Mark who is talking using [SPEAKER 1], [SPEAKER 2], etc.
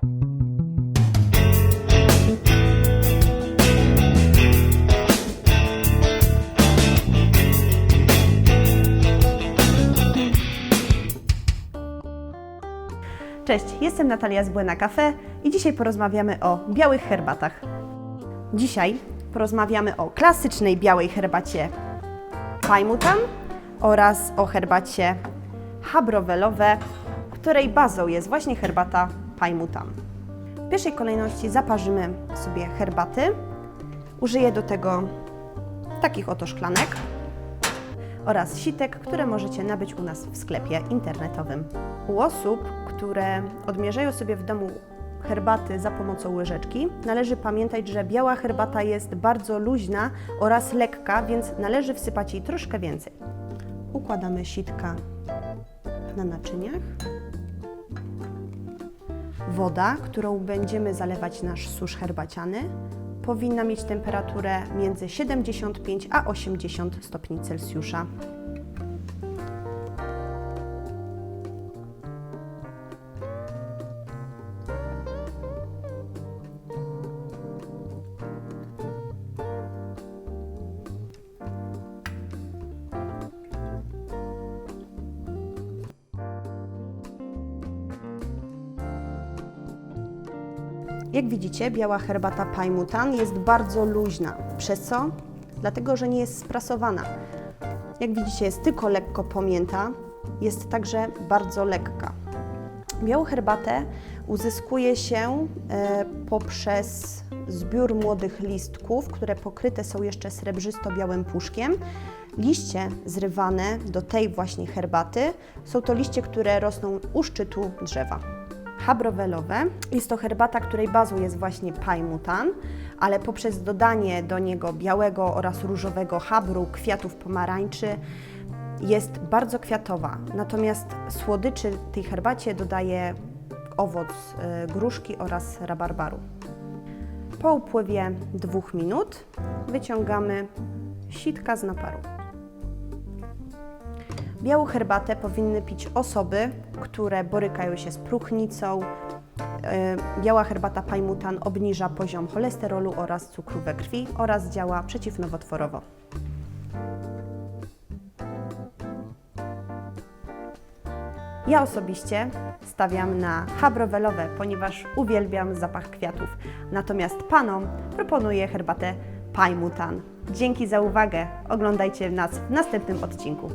[SPEAKER 1] Cześć, jestem Natalia z Błęna Cafe i dzisiaj porozmawiamy o białych herbatach. Dzisiaj porozmawiamy o klasycznej białej herbacie Pajmutan oraz o herbacie habrowelowe, której bazą jest właśnie herbata Pajmutan. W pierwszej kolejności zaparzymy sobie herbaty. Użyję do tego takich oto szklanek oraz sitek, które możecie nabyć u nas w sklepie internetowym. U osób, które odmierzają sobie w domu herbaty za pomocą łyżeczki, należy pamiętać, że biała herbata jest bardzo luźna oraz lekka, więc należy wsypać jej troszkę więcej. Układamy sitka na naczyniach. Woda, którą będziemy zalewać nasz susz herbaciany, powinna mieć temperaturę między 75 a 80 stopni Celsjusza. Jak widzicie, biała herbata Pajmutan jest bardzo luźna. Przez co? Dlatego, że nie jest sprasowana. Jak widzicie, jest tylko lekko pomięta, jest także bardzo lekka. Białą herbatę uzyskuje się e, poprzez zbiór młodych listków, które pokryte są jeszcze srebrzysto-białym puszkiem. Liście zrywane do tej właśnie herbaty są to liście, które rosną u szczytu drzewa habrowelowe. Jest to herbata, której bazą jest właśnie pajmutan, ale poprzez dodanie do niego białego oraz różowego habru, kwiatów pomarańczy jest bardzo kwiatowa. Natomiast słodyczy tej herbacie dodaje owoc y, gruszki oraz rabarbaru. Po upływie dwóch minut wyciągamy sitka z naparu. Białą herbatę powinny pić osoby, które borykają się z próchnicą. Yy, Biała herbata Pajmutan obniża poziom cholesterolu oraz cukru we krwi oraz działa przeciwnowotworowo. Ja osobiście stawiam na habrowelowe, ponieważ uwielbiam zapach kwiatów. Natomiast panom proponuję herbatę Pajmutan. Dzięki za uwagę. Oglądajcie nas w następnym odcinku.